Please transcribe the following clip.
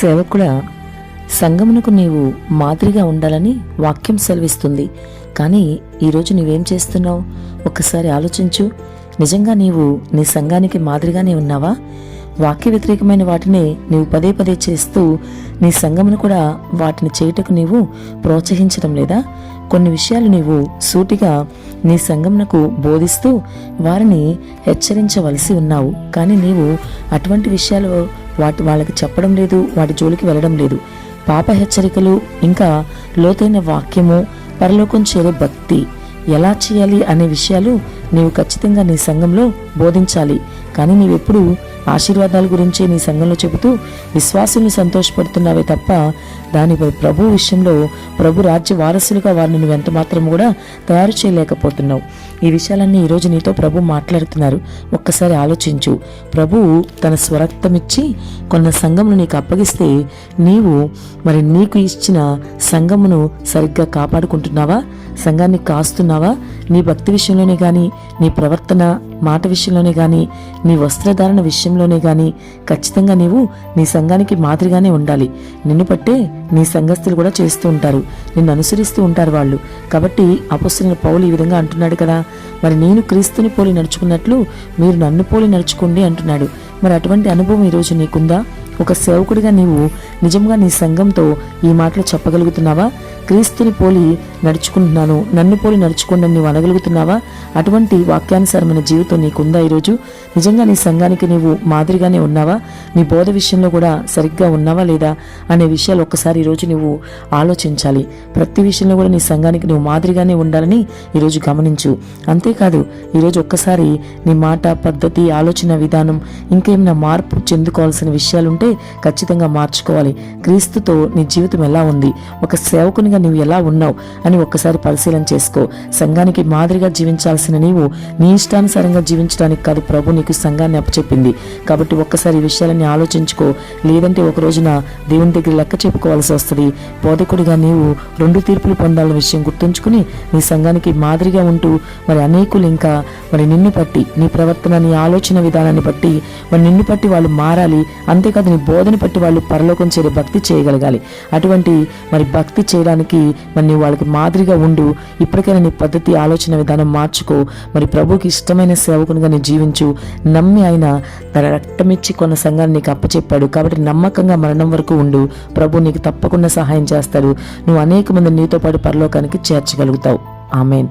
సేవకుడ సంగమునకు నీవు మాదిరిగా ఉండాలని వాక్యం సెలవిస్తుంది. కానీ ఈరోజు నీవేం చేస్తున్నావు? ఒక్కసారి ఆలోచించు. నిజంగా నీవు నీ సంఘానికి మాదిరిగానే ఉన్నావా? వాక్య వ్యతిరేకమైన వాటిని నీవు పదే పదే చేస్తూ నీ సంఘమును కూడా వాటిని చేయుటకు నీవు ప్రోత్సహించడం లేదా? కొన్ని విషయాలు నీవు సూటిగా నీ సంఘమునకు బోధిస్తూ వారిని హెచ్చరించవలసి ఉన్నావు. కానీ నీవు అటువంటి విషయాలు వాటి వాళ్ళకి చెప్పడం లేదు వాటి జోలికి వెళ్ళడం లేదు. పాప హెచ్చరికలు ఇంకా లోతైన వాక్యము పరలోకం చేరే భక్తి ఎలా చేయాలి అనే విషయాలు నీవు ఖచ్చితంగా నీ సంఘంలో బోధించాలి. కానీ నీవెప్పుడు ఆశీర్వాదాల గురించి నీ సంఘంలో చెబుతూ విశ్వాసుల్ని సంతోషపడుతున్నావే తప్ప దానిపై ప్రభు విషయంలో ప్రభు రాజ్య వారసులుగా వారిని నువ్వు ఎంత మాత్రం కూడా తయారు చేయలేకపోతున్నావు. ఈ విషయాలన్నీ ఈరోజు నీతో ప్రభు మాట్లాడుతున్నారు. ఒక్కసారి ఆలోచించు. ప్రభు తన స్వరక్తమిచ్చి కొన్న సంఘమును నీకు అప్పగిస్తే నీవు మరి నీకు ఇచ్చిన సంఘమును సరిగ్గా కాపాడుకుంటున్నావా? సంఘాన్ని కాస్తున్నావా? నీ భక్తి విషయంలోనే కానీ నీ ప్రవర్తన మాట విషయంలోనే కానీ నీ వస్త్రధారణ విషయంలోనే కానీ ఖచ్చితంగా నీవు నీ సంఘానికి మాదిరిగానే ఉండాలి. నిన్ను పట్టే నీ సంఘస్థులు కూడా చేస్తూ ఉంటారు. నిన్ను అనుసరిస్తూ ఉంటారు వాళ్ళు. కాబట్టి అపస్తున్న పౌలు ఈ విధంగా అంటున్నాడు కదా. మరి నేను క్రీస్తుని పోలి నడుచుకున్నట్లు మీరు నన్ను పోలి నడుచుకోండి అంటున్నాడు. మరి అటువంటి అనుభవం ఈరోజు నీకుందా? ఒక సేవకుడిగా నీవు నిజంగా నీ సంఘంతో ఈ మాటలు చెప్పగలుగుతున్నావా? క్రీస్తుని పోలి నడుచుకుంటున్నాను. నన్ను పోలి నడుచుకోండి నువ్వు నీవు అనగలుగుతున్నావా? అటువంటి వాక్యానుసారమైన జీవితం నీకుందా ఈరోజు? నిజంగా నీ సంఘానికి నీవు మాదిరిగానే ఉన్నావా? నీ బోధ విషయంలో కూడా సరిగ్గా ఉన్నావా లేదా అనే విషయాలు ఒక్కసారి ఈరోజు నువ్వు ఆలోచించాలి. ప్రతి విషయంలో కూడా నీ సంఘానికి నువ్వు మాదిరిగానే ఉండాలని ఈరోజు గమనించు. అంతేకాదు ఈరోజు ఒక్కసారి నీ మాట పద్ధతి ఆలోచన విధానం ఇంకేమైనా మార్పు చెందుకోవాల్సిన విషయాలుంటే ఖచ్చితంగా మార్చుకోవాలి. క్రీస్తుతో నీ జీవితం ఎలా ఉంది? ఒక సేవకునిగా నువ్వు ఎలా ఉన్నావు అని ఒక్కసారి పరిశీలన చేసుకో. సంఘానికి మాదిరిగా జీవించాల్సిన నీవు నీ ఇష్టానుసారంగా జీవించడానికి కాదు ప్రభు నీకు సంఘాన్ని అప్పచెప్పింది. కాబట్టి ఒక్కసారి ఈ ఆలోచించుకో. లేదంటే ఒక రోజున దేవుని దగ్గర లెక్క చెప్పుకోవాల్సి వస్తుంది. బోధకుడిగా నీవు రెండు తీర్పులు పొందాలన్న విషయం గుర్తుంచుకుని నీ సంఘానికి మాదిరిగా ఉంటూ మరి అనేకులు ఇంకా మరి నిన్ను పట్టి నీ ప్రవర్తన నీ ఆలోచన విధానాన్ని బట్టి మరి నిన్ను పట్టి వాళ్ళు మారాలి. అంతేకాదు నీ బోధని బట్టి వాళ్ళు పరలోకం చేరే భక్తి చేయగలగాలి. అటువంటి మరి భక్తి చేయడానికి మరి నీవు వాళ్ళకి మాదిరిగా ఉండు. ఇప్పటికైనా నీ పద్ధతి ఆలోచన విధానం మార్చుకో. మరి ప్రభుకి ఇష్టమైన సేవకునిగా నీ జీవించు. నమ్మి ఆయన తన రక్తమిచ్చి కొన్న సంఘాన్ని నీకు అప్పచెప్పాడు. కాబట్టి నమ్మకంగా మరణం వరకు ఉండు. ప్రభు నీకు తప్పకుండా సహాయం చేస్తాడు. నువ్వు అనేక మంది నీతో పాటు పరలోకానికి చేర్చగలుగుతావు. ఆమెన్.